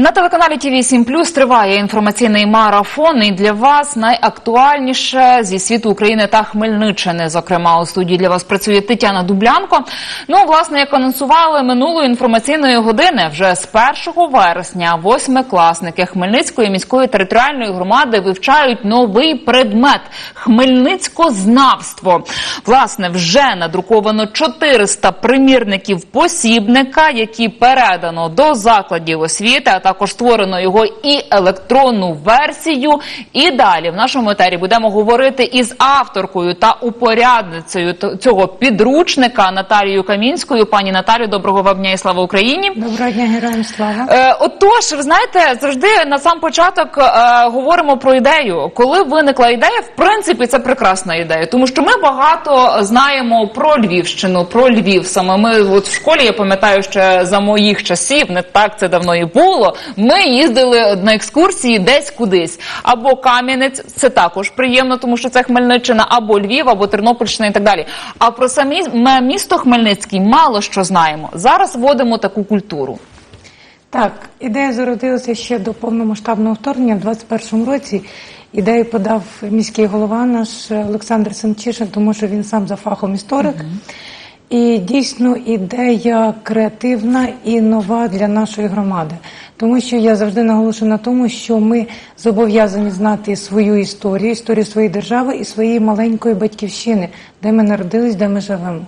На телеканалі ТВ 7 триває інформаційний марафон. І для вас найактуальніше зі світу України та Хмельниччини. Зокрема, у студії для вас працює Тетяна Дублянко. Ну, власне, як анонсували минулої інформаційної години, вже з 1 вересня восьмикласники Хмельницької міської територіальної громади вивчають новий предмет Хмельницькознавство. Власне, вже надруковано 400 примірників посібника, які передано до закладів освіти. а також створено його і електронну версію. І далі в нашому етері будемо говорити із авторкою та упорядницею цього підручника Наталією Камінською. Пані Наталю, доброго вам дня і слава Україні. Доброго дня, героям слава. Е, отож, ви знаєте, завжди на сам початок е, говоримо про ідею. Коли виникла ідея, в принципі, це прекрасна ідея, тому що ми багато знаємо про Львівщину, про Львів. Саме ми от в школі я пам'ятаю, ще за моїх часів, не так це давно і було. Ми їздили на екскурсії десь кудись. Або Кам'янець, це також приємно, тому що це Хмельниччина, або Львів, або Тернопільщина і так далі. А про самі ме- місто Хмельницький мало що знаємо. Зараз вводимо таку культуру. Так, ідея зародилася ще до повномасштабного вторгнення в 21-му році. Ідею подав міський голова наш Олександр Семчишин, тому що він сам за фахом історик. І дійсно ідея креативна і нова для нашої громади. Тому що я завжди наголошую на тому, що ми зобов'язані знати свою історію, історію своєї держави і своєї маленької батьківщини, де ми народились, де ми живемо.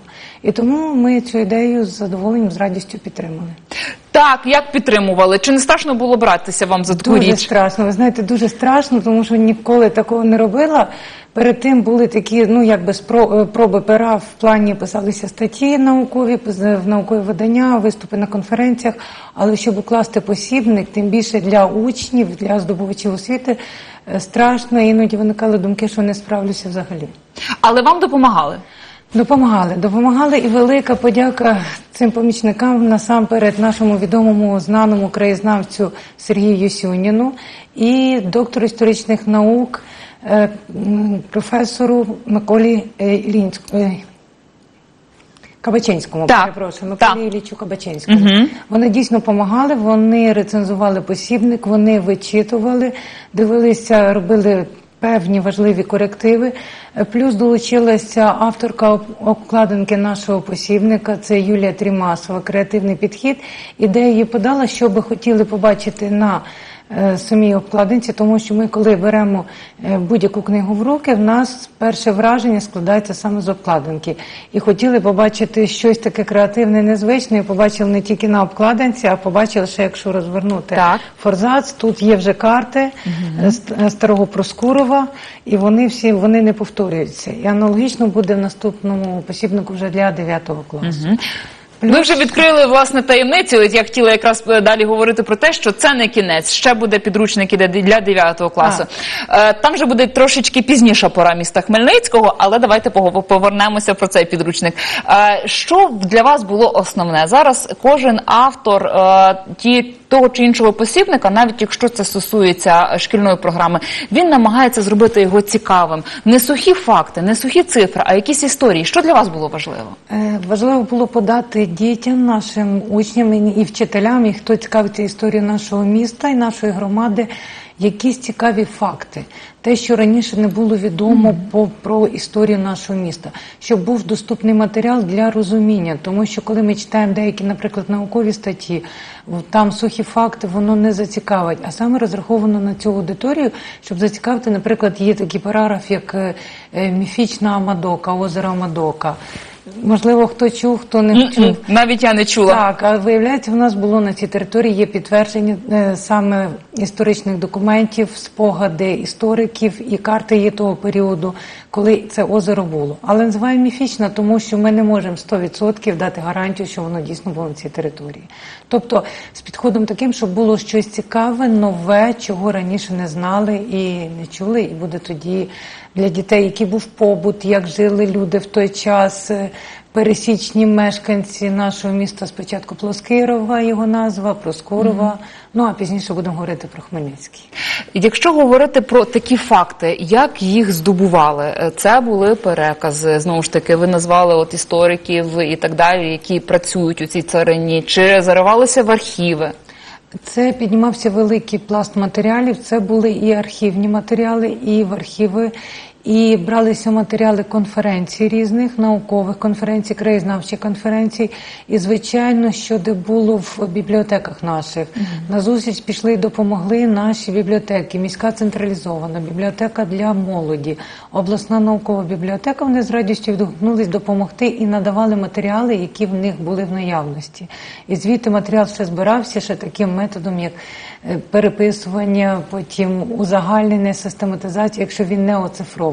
І тому ми цю ідею з задоволенням, з радістю підтримали. Так, як підтримували? Чи не страшно було братися вам за таку Дуже річ? страшно. Ви знаєте, дуже страшно, тому що ніколи такого не робила. Перед тим були такі, ну якби спро- е, проби пера в плані писалися статті наукові, пис- в наукові видання, виступи на конференціях. Але щоб укласти посібник, тим більше для учнів, для здобувачів освіти, е, страшно. Іноді виникали думки, що не справлюся взагалі. Але вам допомагали. Допомагали, допомагали і велика подяка цим помічникам насамперед нашому відомому знаному краєзнавцю Сергію Юсюніну і доктору історичних наук, е, професору Миколі е, Лінськ- е, Кабаченському, Так, перепрошую. Миколі Іллічу Кабаченському. Вони дійсно допомагали, вони рецензували посібник, вони вичитували, дивилися, робили певні важливі корективи. Плюс долучилася авторка обкладинки нашого посібника, це Юлія Трімасова, креативний підхід. Ідея подала, що би хотіли побачити на самій обкладинці, тому що ми, коли беремо е, будь-яку книгу в руки, в нас перше враження складається саме з обкладинки. І хотіли побачити щось таке креативне, незвичне, і побачили не тільки на обкладинці, а побачили ще, якщо розвернути Так. форзац. Тут є вже карти е, е, старого Проскурова, і вони всі вони не повторюються. І аналогічно буде в наступному посібнику вже для 9 класу. Ви вже відкрили власне таємницю. От я хотіла якраз е, далі говорити про те, що це не кінець. Ще буде підручник іде для 9 класу. Е, Там вже буде трошечки пізніша пора міста Хмельницького, але давайте повернемося про цей підручник. Е, Що для вас було основне? Зараз кожен автор е, ті того чи іншого посібника, навіть якщо це стосується шкільної програми, він намагається зробити його цікавим. Не сухі факти, не сухі цифри, а якісь історії. Що для вас було важливо? Е, Важливо було подати дітям, нашим учням і вчителям, і хто цікавиться історією нашого міста і нашої громади, якісь цікаві факти. Те, що раніше не було відомо по, про історію нашого міста, щоб був доступний матеріал для розуміння. Тому що коли ми читаємо деякі, наприклад, наукові статті, там сухі факти, воно не зацікавить. А саме розраховано на цю аудиторію, щоб зацікавити, наприклад, є такий параграф, як е, е, міфічна Амадока, озеро Амадока. Можливо, хто чув, хто не чув. Навіть я не чула. Так, а виявляється, в нас було на цій території є підтвердження е, саме історичних документів, спогади істориків і карти є того періоду, коли це озеро було. Але називаємо міфічно, тому що ми не можемо 100% дати гарантію, що воно дійсно було на цій території. Тобто з підходом таким, щоб було щось цікаве, нове, чого раніше не знали і не чули, і буде тоді для дітей, який був побут, як жили люди в той час. е, пересічні мешканці нашого міста спочатку Плоскирова, його назва, Проскурова. Ну а пізніше будемо говорити про Хмельницький. Якщо говорити про такі факти, як їх здобували, Е, це були перекази. Знову ж таки, ви назвали от істориків і так далі, які працюють у цій царині, чи заривалися в архіви. Це піднімався великий пласт матеріалів. Це були і архівні матеріали, і в архіви, і бралися матеріали конференцій різних, наукових конференцій, краєзнавчих конференцій. І, звичайно, що де було в бібліотеках наших. На зустріч пішли і допомогли наші бібліотеки, міська централізована, бібліотека для молоді, обласна наукова бібліотека. Вони з радістю відгукнулись допомогти і надавали матеріали, які в них були в наявності. І звідти матеріал все збирався ще таким методом, як е, переписування, потім узагальнення, систематизація, якщо він не оцифрований.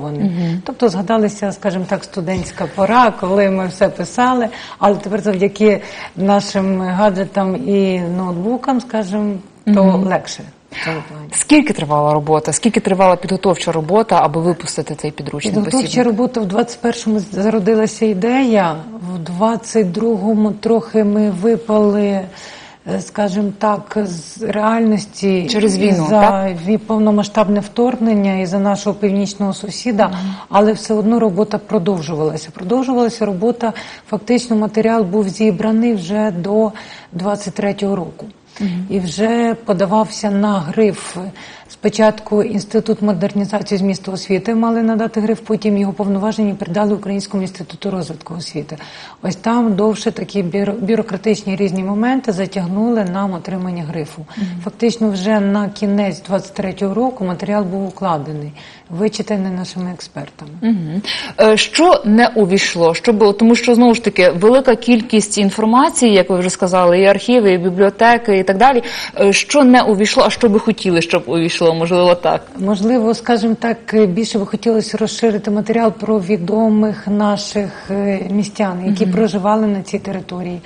Тобто згадалися, скажімо так, студентська пора, коли ми все писали, але тепер завдяки нашим гаджетам і ноутбукам, скажімо, то легше. в. Скільки тривала робота? Скільки тривала підготовча робота, аби випустити цей підручник? Підготовча посібник? робота в 21-му зародилася ідея, в 22-му трохи ми випали, скажімо так, з реальності Через війну, за так? повномасштабне вторгнення і за нашого північного сусіда, але все одно робота продовжувалася. Продовжувалася робота. Фактично, матеріал був зібраний вже до 23-го року. І вже подавався на гриф. Спочатку інститут модернізації з міста освіти мали надати гриф, потім його повноваження передали Українському інституту розвитку освіти. Ось там довше такі бюро- бюрократичні різні моменти затягнули нам отримання грифу. Фактично, вже на кінець 23-го року матеріал був укладений, вичитаний нашими експертами. Е, Що не увійшло? Що було? Тому що знову ж таки велика кількість інформації, як ви вже сказали, і архіви, і бібліотеки, і так далі. Е, Що не увійшло, а що би хотіли, щоб увійшло? Можливо, так. Можливо, скажімо так, більше би хотілося розширити матеріал про відомих наших е, містян, які проживали на цій території.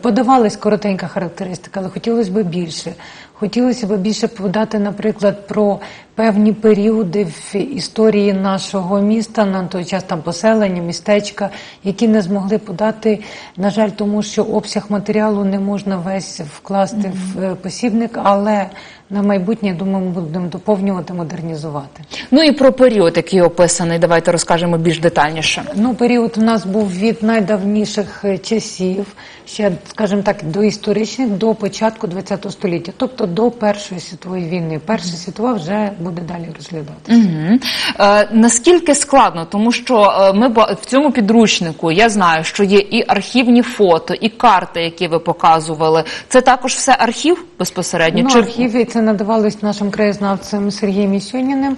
Подавалась коротенька характеристика, але хотілося б більше. Хотілося б більше подати, наприклад, про певні періоди в історії нашого міста, на той час там поселення, містечка, які не змогли подати, на жаль, тому що обсяг матеріалу не можна весь вкласти в е, посібник, але на майбутнє, я думаю, ми будемо доповнювати, модернізувати. Ну і про період, який описаний, давайте розкажемо більш детальніше. Ну, період у нас був від найдавніших е, часів, ще, скажімо так, до історичних, до початку ХХ століття, тобто до Першої світової війни. Перша світова вже буде далі розглядатися. Угу. Е, наскільки складно, тому що е, ми в цьому підручнику я знаю, що є і архівні фото, і карти, які ви показували. Це також все архів безпосередньо. Ну, Чи- архіви це надавалось нашим краєзнавцем Сергієм Місюніним.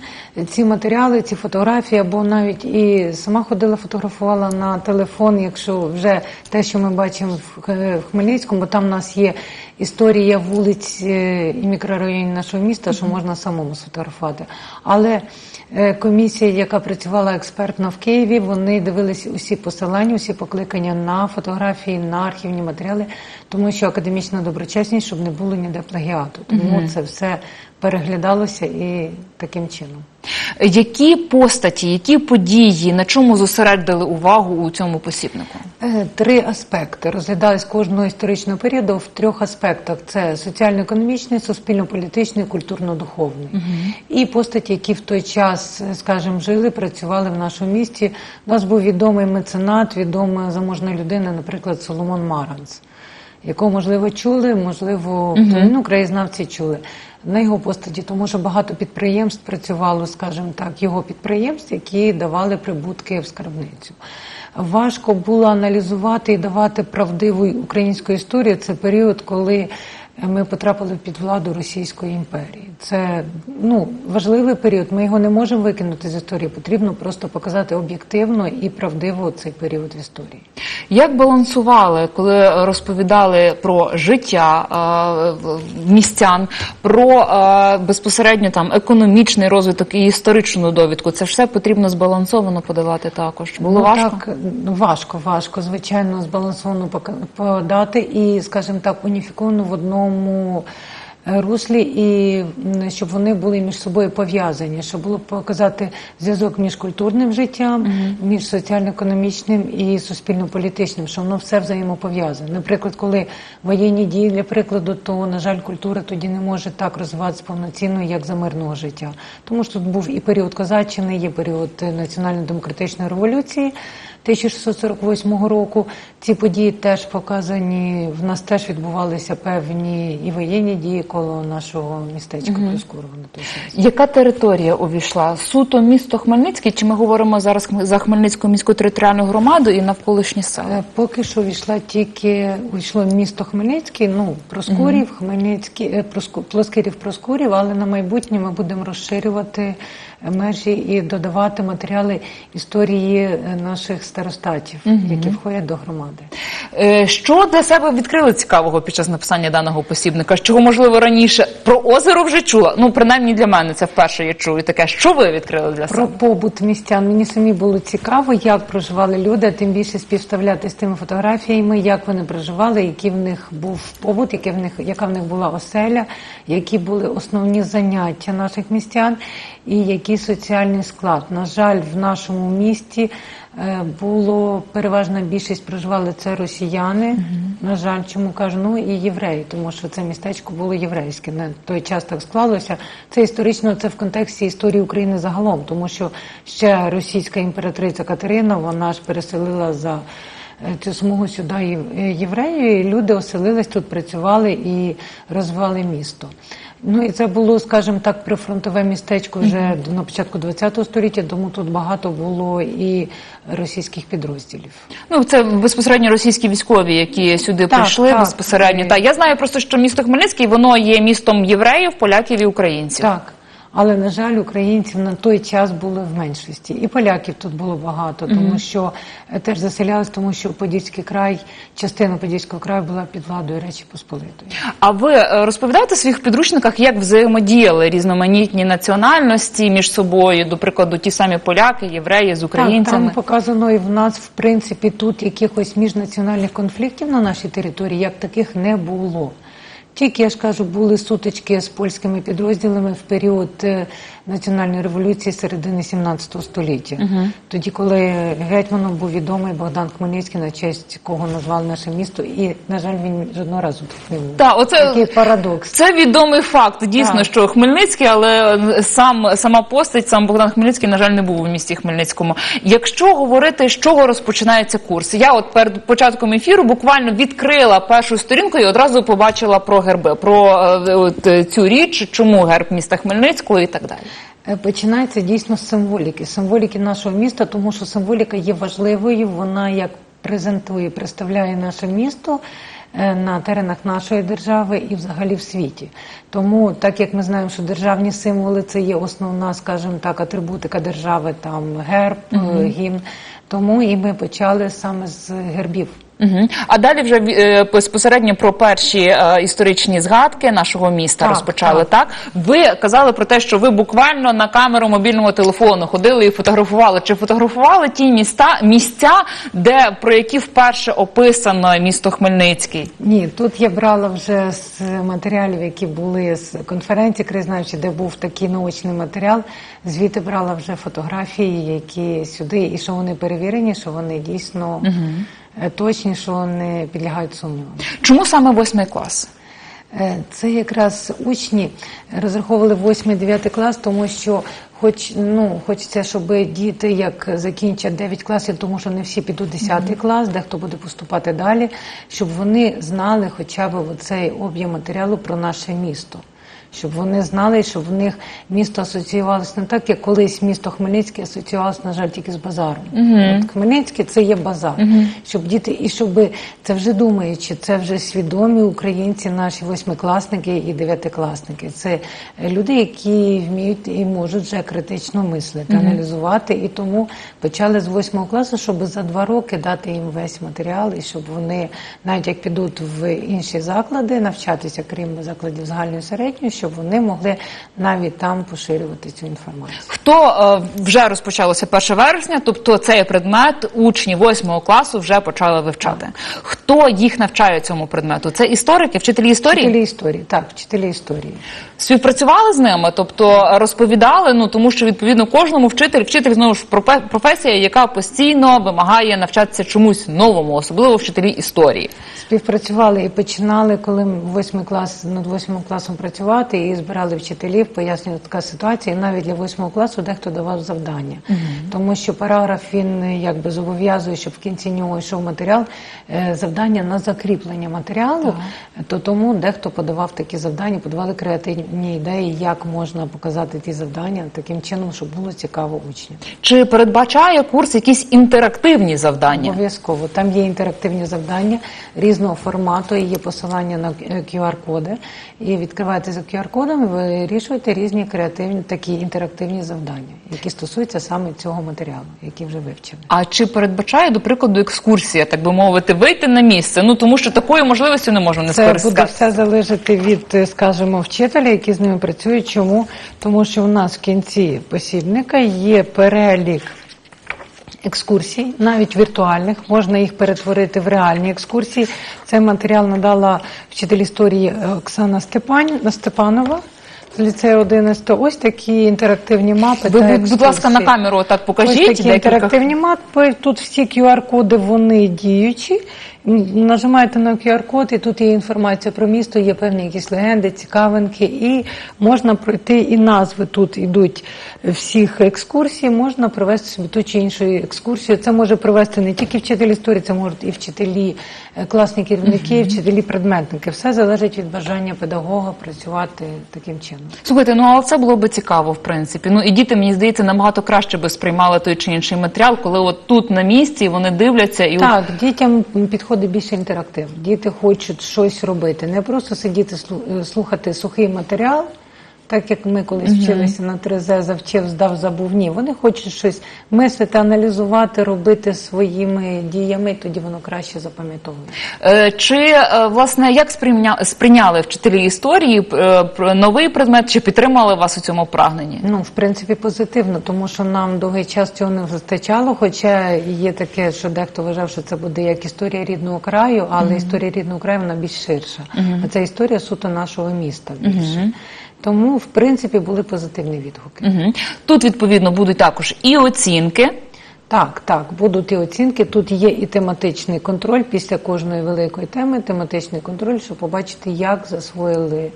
Ці матеріали, ці фотографії, або навіть і сама ходила, фотографувала на телефон, якщо вже те, що ми бачимо в Хмельницькому, бо там в нас є історія вулиць е, і мікрорайонів нашого міста, що можна самому сфотографувати. Але е, комісія, яка працювала експертно в Києві, вони дивилися усі посилання, усі покликання на фотографії, на архівні матеріали, тому що академічна доброчесність, щоб не було ніде плагіату. Тому це все переглядалося і таким чином. Які постаті, які події, на чому зосередили увагу у цьому посібнику? Е, Три аспекти розглядались кожного історичного періоду в трьох аспектах: це соціально-економічний, суспільно-політичний, культурно-духовний. І постаті, які в той час, е, скажімо, жили, працювали в нашому місті. У нас був відомий меценат, відома заможна людина, наприклад, Соломон Маранц, якого можливо чули, можливо, ну, краєзнавці чули. На його постаті, тому що багато підприємств працювало, скажімо так, його підприємств, які давали прибутки в скарбницю. Важко було аналізувати і давати правдиву українську історію. Це період, коли ми потрапили під владу Російської імперії. Це ну важливий період. Ми його не можемо викинути з історії. Потрібно просто показати об'єктивно і правдиво цей період в історії. Як балансували, коли розповідали про життя е, містян, про е, безпосередньо там економічний розвиток і історичну довідку? Це ж все потрібно збалансовано подавати також. Було Ну, важко? Так, ну, важко, важко, звичайно, збалансовано подати і, скажімо так, уніфіковано в одному е, руслі, і щоб вони були між собою пов'язані, щоб було показати зв'язок між культурним життям, між соціально-економічним і суспільно-політичним, що воно все взаємопов'язане. Наприклад, коли воєнні дії, для прикладу, то, на жаль, культура тоді не може так розвиватися повноцінно, як за мирного життя. Тому що тут був і період козаччини, є період е, національно-демократичної революції. 1648 року. Ці події теж показані. В нас теж відбувалися певні і воєнні дії коло нашого містечка Проскурова на. Яка територія увійшла? Суто місто Хмельницький? Чи ми говоримо зараз за Хмельницьку міську територіальну громаду і навколишні села? Е, Поки що війшла тільки вийшло місто Хмельницький, ну Проскурів, Хмельницький, е, Проску- Плоскирів, Проскурів, але на майбутнє ми будемо розширювати межі і додавати матеріали історії е, наших старостатів, які входять до громади. Е, Що для себе відкрили цікавого під час написання даного посібника? Чого можливо раніше про озеро вже чула? Ну принаймні для мене це вперше я чую таке. Що ви відкрили для Про побут містян мені самі було цікаво, як проживали люди, а тим більше співставляти з тими фотографіями, як вони проживали, який в них був побут, яке в них, яка в них була оселя, які були основні заняття наших містян і який соціальний склад. На жаль, в нашому місті було переважна більшість проживали це росіяни. На жаль, чому кажу, ну і євреї, тому що це містечко було єврейське. На той час так склалося. Це історично, це в контексті історії України загалом, тому що ще російська імператриця Катерина, вона ж переселила за е, цю смугу сюди е, і люди оселились тут, працювали і розвивали місто. Ну і це було, скажімо так, прифронтове містечко вже на початку ХХ століття, тому тут багато було і російських підрозділів. Ну це безпосередньо російські військові, які сюди Так, прийшли так. безпосередньо. Е. Та я знаю просто, що місто Хмельницький воно є містом євреїв, поляків і українців. Так. Але на жаль, українців на той час були в меншості, і поляків тут було багато, тому що е, теж заселялись, тому що Подільський край, частина Подільського краю була під владою Речі Посполитої. А ви е, розповідаєте в своїх підручниках, як взаємодіяли різноманітні національності між собою, до прикладу, ті самі поляки, євреї з Так, там показано і в нас, в принципі, тут якихось міжнаціональних конфліктів на нашій території, як таких не було. Тільки я ж кажу, були сутички з польськими підрозділами в період е, національної революції середини 17 століття. Тоді, коли гетьманом був відомий Богдан Хмельницький, на честь кого назвали наше місто, і на жаль, він жодного разу тут не був. Та, оце Такий парадокс. Це відомий факт. Дійсно, Так. що Хмельницький, але сам сама постать, сам Богдан Хмельницький, на жаль, не був у місті Хмельницькому. Якщо говорити, з чого розпочинається курс, я от перед початком ефіру буквально відкрила першу сторінку і одразу побачила про герби, про е, от, е, цю річ, чому герб міста Хмельницького і так далі. Е, Починається дійсно з символіки, символіки нашого міста, тому що символіка є важливою. Вона як презентує, представляє наше місто на теренах нашої держави і взагалі в світі. Тому, так як ми знаємо, що державні символи це є основна, скажімо так, атрибутика держави, там герб, е, гімн. Тому і ми почали саме з гербів. Угу. А далі вже е, безпосередньо про перші е, історичні згадки нашого міста Так, розпочали. так. Так ви казали про те, що ви буквально на камеру мобільного телефону ходили і фотографували. Чи фотографували ті міста місця, де про які вперше описано місто Хмельницький? Ні, тут я брала вже з матеріалів, які були з конференції краєзнавчі, де був такий научний матеріал. Звідти брала вже фотографії, які сюди, і що вони перевірені, що вони дійсно е, точні, що не підлягають сумнівам. Чому саме восьмий клас? Е, Це якраз учні розраховували 8-9 клас, тому що хоч ну хочеться, щоб діти як закінчать 9 класів, тому що не всі підуть 10 клас, дехто буде поступати далі, щоб вони знали хоча б оцей об'єм матеріалу про наше місто. Щоб вони знали, щоб в них місто асоціювалося не так, як колись місто Хмельницьке асоціювалося, на жаль, тільки з базаром. От Хмельницьке це є базар. Щоб діти, і щоб це вже думаючи, це вже свідомі українці, наші восьмикласники і дев'ятикласники. Це люди, які вміють і можуть вже критично мислити, аналізувати. І тому почали з восьмого класу, щоб за два роки дати їм весь матеріал, і щоб вони, навіть як підуть в інші заклади, навчатися, крім закладів загальної середньої, щоб вони могли навіть там поширювати цю інформацію. Хто е, вже розпочалося 1 вересня, тобто цей предмет учні 8 класу вже почали вивчати. Хто їх навчає цьому предмету? Це історики, вчителі історії? Вчителі історії, так, вчителі історії. Співпрацювали з ними, тобто розповідали, ну тому що відповідно кожному вчитель, вчитель знову ж професія, яка постійно вимагає навчатися чомусь новому, особливо вчителі історії. Співпрацювали і починали, коли ми восьмий клас над восьмим класом працювати і збирали вчителів, пояснювати така ситуація. І навіть для восьмого класу дехто давав завдання, тому що параграф він якби зобов'язує, щоб в кінці нього йшов матеріал, е, завдання на закріплення матеріалу. То тому дехто подавав такі завдання, подавали креативні ідеї, як можна показати ті завдання таким чином, щоб було цікаво учням. Чи передбачає курс якісь інтерактивні завдання? Обов'язково там є інтерактивні завдання різного формату, і є посилання на QR-коди. І відкриваєте за QR-кодом, вирішуєте різні креативні такі інтерактивні завдання, які стосуються саме цього матеріалу, який вже вивчений. А чи передбачає, до прикладу, екскурсія, так би мовити, вийти на місце? Ну тому що такою можливістю не можна не Це буде все залежати від, е, скажімо, вчителя, які з ними працюють. Чому? Тому що у нас в кінці посібника є перелік екскурсій, навіть віртуальних, можна їх перетворити в реальні екскурсії. Цей матеріал надала вчитель історії Оксана Степан... Степанова з ліцею 11. Ось такі інтерактивні мапи. Ви, та будь- будь ласка, на камеру так покажіть. Ось такі декілька інтерактивні мапи. Тут всі QR-коди вони діючі. Нажимаєте на QR-код, і тут є інформація про місто, є певні якісь легенди, цікавинки, і можна пройти і назви тут ідуть всіх екскурсій. Можна провести собі ту чи іншу екскурсію. Це може провести не тільки вчитель історії, це можуть і вчителі, е, класні керівники, і вчителі предметники. Все залежить від бажання педагога працювати таким чином. Слухайте, ну але це було би цікаво, в принципі. Ну і діти, мені здається, набагато краще би сприймали той чи інший матеріал, коли от тут на місці вони дивляться і от Так, дітям підходить більше інтерактив. Діти хочуть щось робити, не просто сидіти е, слухати сухий матеріал. Так як ми колись вчилися на 3З, завчив, здав, забув. Ні, вони хочуть щось мислити, аналізувати, робити своїми діями, і тоді воно краще запам'ятовує. Е, Чи е, власне як сприйня... сприйняли вчителі історії е, новий предмет, чи підтримали вас у цьому прагненні? Ну, в принципі, позитивно, тому що нам довгий час цього не вистачало. Хоча є таке, що дехто вважав, що це буде як історія рідного краю, але історія рідного краю вона більш ширша. А це історія суто нашого міста більше. Тому, в принципі, були позитивні відгуки. Угу. Тут відповідно будуть також і оцінки. Так, так, будуть і оцінки. Тут є і тематичний контроль після кожної великої теми. Тематичний контроль, щоб побачити, як засвоїли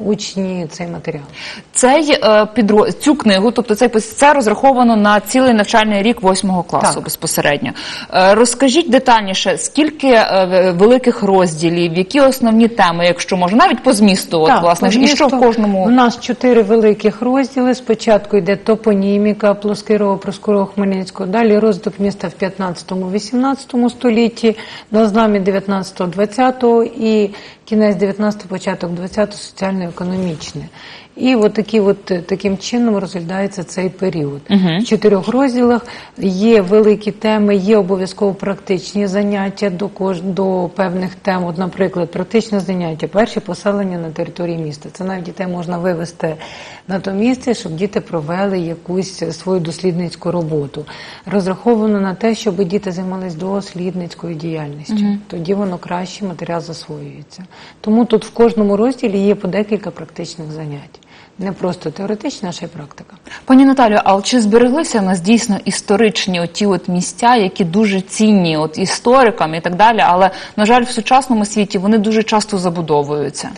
учні цей матеріал. Цей е, підро... цю книгу, тобто цей це розраховано на цілий навчальний рік восьмого класу Так. безпосередньо. Е, розкажіть детальніше, скільки е, великих розділів, які основні теми, якщо можна, навіть по змісту, от, власне, по і що в кожному. У нас чотири великих розділи. Спочатку йде топоніміка Плоскирова, Проскурова, Хмельницького. Далі розвиток міста в 15-18 столітті, на знамі 19-20 і кінець 19 початок 20 соціально-економічне. І от такі от е, таким чином розглядається цей період. В чотирьох розділах є великі теми, є обов'язково практичні заняття до кож... до певних тем. От, наприклад, практичне заняття, перші поселення на території міста. Це навіть дітей можна вивести на то місце, щоб діти провели якусь свою дослідницьку роботу. Розраховано на те, щоб діти займалися дослідницькою діяльністю. Тоді воно краще матеріал засвоюється. Тому тут в кожному розділі є по декілька практичних занять. Не просто теоретична, а ще й практика. Пані Наталю, а чи збереглися в нас дійсно історичні оті от місця, які дуже цінні от історикам і так далі, але на жаль, в сучасному світі вони дуже часто забудовуються.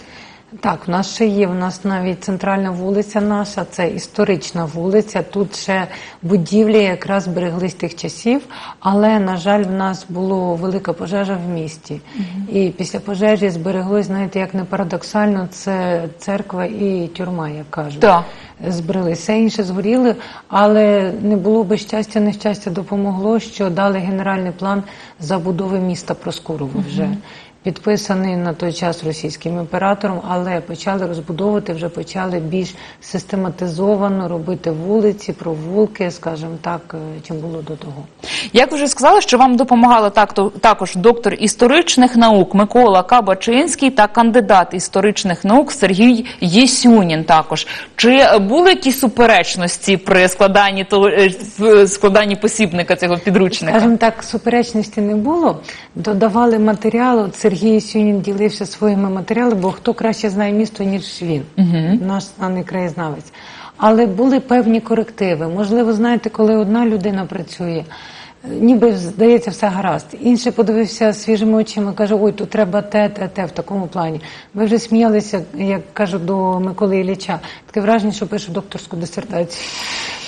Так, в нас ще є. У нас навіть центральна вулиця наша, це історична вулиця. Тут ще будівлі якраз збереглись тих часів, але на жаль, в нас була велика пожежа в місті. І після пожежі збереглось, знаєте, як не парадоксально, це церква і тюрма, як кажуть. Так. Збрили все інше згоріли, але не було би щастя, нещастя допомогло, що дали генеральний план забудови міста Проскурово вже. Підписаний на той час російським імператором, але почали розбудовувати, вже почали більш систематизовано робити вулиці, провулки, скажімо так, е, чим було до того. Як ви вже сказали, що вам допомагали так, то- також доктор історичних наук Микола Кабачинський та кандидат історичних наук Сергій Єсюнін. Також чи були якісь суперечності при складанні то е, складанні посібника цього підручника? Скажімо так, суперечності не було. Додавали матеріал. От Сергій Сюнін ділився своїми матеріалами, бо хто краще знає місто, ніж він, наш знаний краєзнавець. Але були певні корективи. Можливо, знаєте, коли одна людина працює, ніби здається все гаразд. Інший подивився свіжими очима, каже: ой, тут треба те, те, те в такому плані. Ми вже сміялися, як кажу до Миколи Ілліча, таке враження, що пишу докторську дисертацію.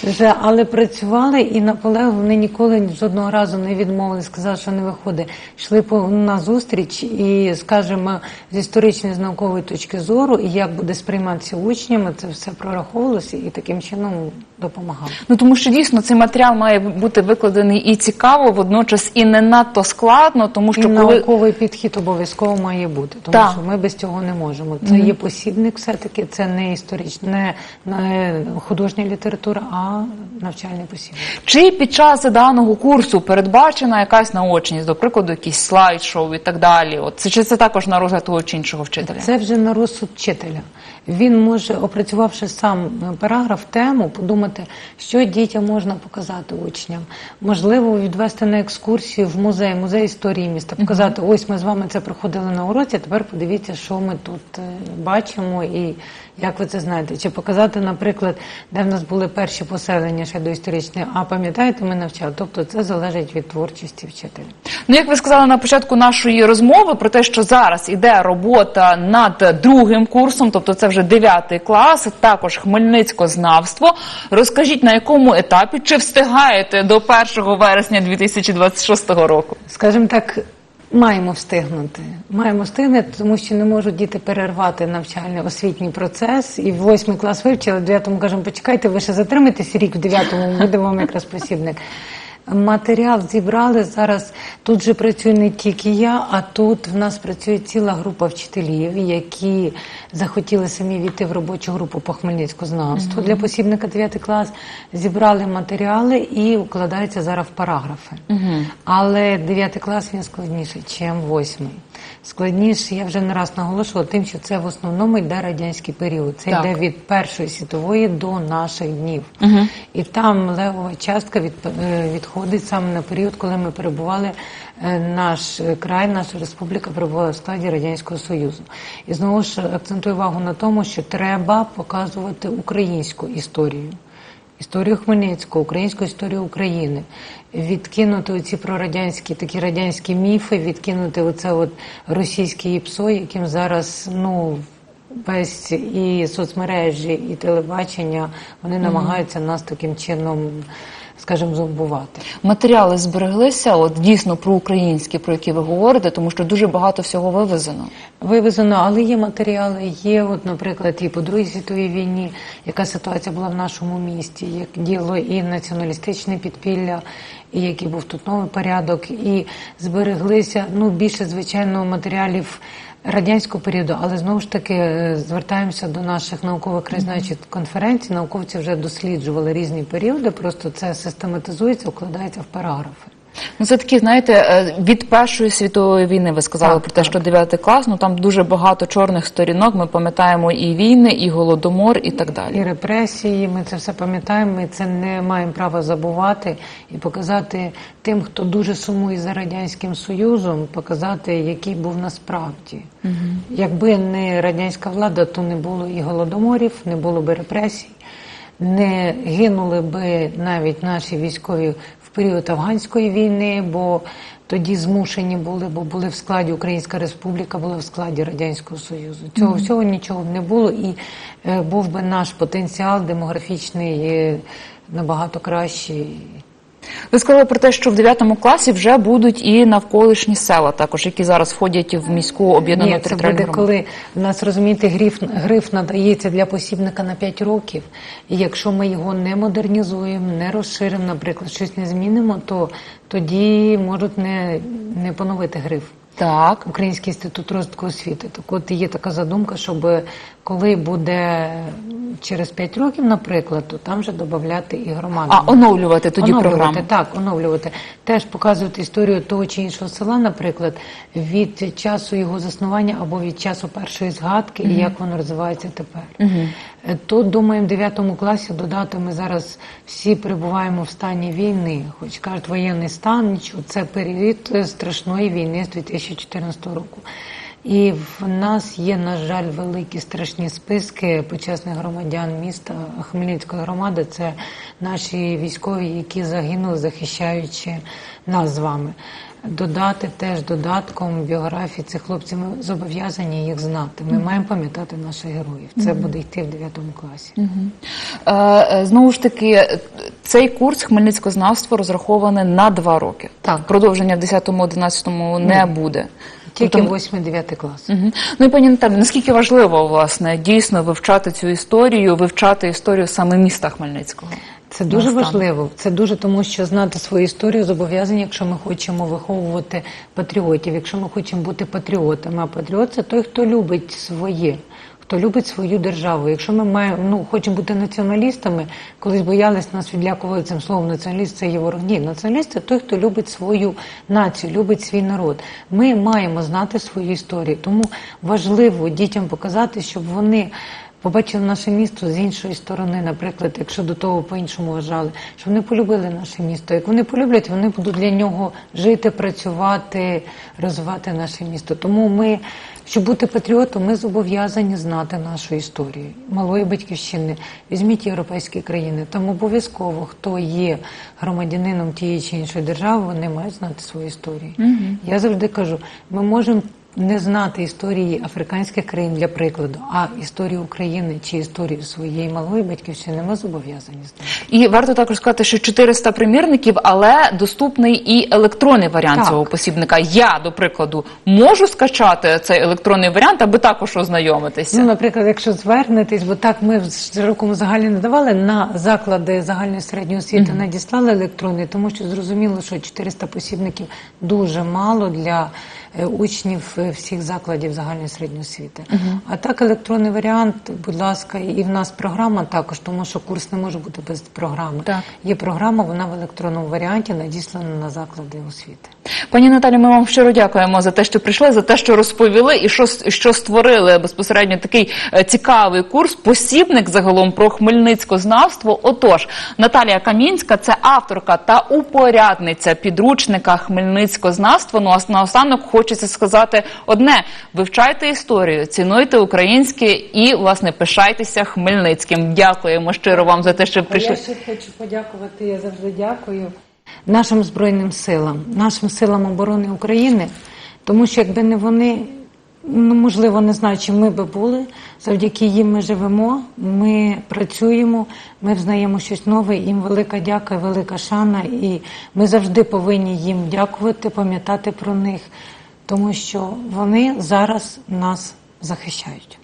Вже, але працювали і наполегливо вони ніколи жодного разу не відмовили, сказали, що не виходить. Йшли по на зустріч і, скажімо, з історичної з наукової точки зору, і як буде сприйматися учнями, це все прораховувалося і таким чином допомагало. Ну тому що дійсно цей матеріал має бути викладений і цікаво, водночас і не надто складно, тому що і коли науковий підхід обов'язково має бути, тому Так. що ми без цього не можемо. Це є посібник, все-таки це не історична, не, не художня література, а навчальний посібник. чи під час даного курсу передбачена якась наочність, до прикладу, якийсь слайд-шоу і так далі. От чи це також на розгляд того чи іншого вчителя? Це вже на розсуд вчителя. Він може, опрацювавши сам параграф, тему, подумати, що дітям можна показати учням. Можливо, відвести на екскурсію в музей, музей історії міста, показати, ось ми з вами це проходили на уроці, тепер подивіться, що ми тут е, бачимо і як ви це знаєте. Чи показати, наприклад, де в нас були перші поселення ще до історичної, а пам'ятаєте, ми навчали. Тобто це залежить від творчості вчителя. Ну, як ви сказали на початку нашої розмови про те, що зараз іде робота над другим курсом, тобто це вже 9 клас, також хмельницькознавство. Розкажіть, на якому етапі чи встигаєте до 1 вересня 2026 року? Скажімо так, маємо встигнути. Маємо встигнути, тому що не можуть діти перервати навчальний освітній процес. І в восьмий клас вивчили, в дев'ятому кажемо, почекайте, ви ще затримайтесь рік в дев'ятому, буде вам якраз посібник. Матеріал зібрали зараз. Тут же працює не тільки я, а тут в нас працює ціла група вчителів, які захотіли самі війти в робочу групу по хмельницькознавству для посібника 9 клас. Зібрали матеріали і укладаються зараз в параграфи. Але 9 клас він складніший, ніж 8. Складніше, я вже не раз наголошувала тим, що це в основному йде радянський період. Це Так. йде від Першої світової до наших днів. І там левова частка від, е, відходить саме на період, коли ми перебували, е, наш край, наша республіка перебувала в складі Радянського Союзу. І знову ж акцентую увагу на тому, що треба показувати українську історію. Історію Хмельницького, українську історію України, відкинути оці прорадянські такі радянські міфи, відкинути оце от російське ІПСО, яким зараз ну весь і соцмережі, і телебачення вони намагаються нас таким чином, скажімо, зомбувати. Матеріали збереглися, от дійсно про українські, про які ви говорите, тому що дуже багато всього вивезено. Вивезено, але є матеріали. Є, от, наприклад, і по Другій світовій війні, яка ситуація була в нашому місті, як діло і націоналістичне підпілля, і який був тут новий порядок, і збереглися ну більше звичайно матеріалів. Радянського періоду, але знову ж таки е, звертаємося до наших наукових краєзнавчих конференцій. Науковці вже досліджували різні періоди, просто це систематизується, укладається в параграфи. Ну, це такі, знаєте, е, від Першої світової війни ви сказали Так, про те, так. що 9 клас, ну там дуже багато чорних сторінок. Ми пам'ятаємо і війни, і голодомор, і так далі. І репресії, ми це все пам'ятаємо, ми це не маємо права забувати і показати тим, хто дуже сумує за радянським союзом, показати, який був насправді. Якби не радянська влада, то не було і голодоморів, не було би репресій, не гинули би навіть наші військові в період афганської війни, бо тоді змушені були, бо були в складі Українська Республіка, була в складі Радянського Союзу. Цього всього нічого б не було, і е, був би наш потенціал демографічний е, набагато кращий. Ви сказали про те, що в 9 класі вже будуть і навколишні села, також які зараз входять в міську об'єднану Ні, це буде, коли в нас розумієте, гриф, гриф надається для посібника на 5 років. І якщо ми його не модернізуємо, не розширимо, наприклад, щось не змінимо, то тоді можуть не, не поновити гриф. Так. Український інститут розвитку освіти. Так от є така задумка, щоб коли буде через 5 років, наприклад, то там вже додати і громаду. А оновлювати тоді оновлювати, програму. Так, оновлювати. Теж показувати історію того чи іншого села, наприклад, від часу його заснування або від часу першої згадки, і як воно розвивається тепер. Е, Тут, думаємо, в 9 класі додати ми зараз всі перебуваємо в стані війни. Хоч кажуть, воєнний стан, нічого, це період е, страшної війни з 2014 року. І в нас є, на жаль, великі страшні списки почесних громадян міста Хмельницької громади. Це наші військові, які загинули, захищаючи нас з вами. Додати теж додатком біографії цих хлопців. Ми зобов'язані їх знати. Ми маємо пам'ятати наших героїв. Це буде йти в 9 класі. Е, Знову ж таки, цей курс хмельницькознавство розрахований на два роки. Так. Продовження в 10-11 не буде. Тільки Тобто- 8-9 клас. Мгм. Ну і пані Наталі, наскільки важливо власне дійсно вивчати цю історію, вивчати історію саме міста Хмельницького? Це дуже Наостанок. важливо. Це дуже тому, що знати свою історію зобов'язані, якщо ми хочемо виховувати патріотів, якщо ми хочемо бути патріотами. А патріот це той, хто любить своє, хто любить свою державу. Якщо ми маємо ну хочемо бути націоналістами, колись боялись нас відлякували цим словом націоналіст це є ворог. Ні, націоналіст це той, хто любить свою націю, любить свій народ. Ми маємо знати свою історію. Тому важливо дітям показати, щоб вони. Побачили наше місто з іншої сторони, наприклад, якщо до того по-іншому вважали, щоб вони полюбили наше місто. Як вони полюблять, вони будуть для нього жити, працювати, розвивати наше місто. Тому ми, щоб бути патріотом, ми зобов'язані знати нашу історію малої батьківщини. Візьміть європейські країни. Там обов'язково, хто є громадянином тієї чи іншої держави, вони мають знати свою історію. Я завжди кажу, ми можемо не знати історії африканських країн для прикладу, а історію України чи історію своєї малої батьківщини ми зобов'язані знати. І варто також сказати, що 400 примірників, але доступний і електронний варіант Так. цього посібника. Я, до прикладу, можу скачати цей електронний варіант, аби також ознайомитися. Ну, наприклад, якщо звернетесь, бо так ми в широкому загалі не давали на заклади загальної середньої освіти, надіслали електронний, тому що зрозуміло, що 400 посібників дуже мало для учнів е, всіх закладів загальної середньої освіти. А так, електронний варіант, будь ласка, і в нас програма також, тому що курс не може бути без програми. Так. Є програма, вона в електронному варіанті надіслана на заклади освіти. Пані Наталі, ми вам щиро дякуємо за те, що прийшли, за те, що розповіли і що, що створили безпосередньо такий е, цікавий курс, посібник загалом про хмельницькознавство. Отож, Наталія Камінська це авторка та упорядниця підручника Хмельницькознавство. Ну а наостанок хочеться сказати одне: вивчайте історію, цінуйте українське і власне пишайтеся Хмельницьким. Дякуємо щиро вам за те, що А прийшли. я ще хочу подякувати, я завжди дякую нашим Збройним силам, нашим силам оборони України, тому що якби не вони, ну можливо, не знаю, чи ми би були. Завдяки їм ми живемо, ми працюємо, ми взнаємо щось нове. Їм велика дяка, велика шана, і ми завжди повинні їм дякувати, пам'ятати про них, тому що вони зараз нас захищають.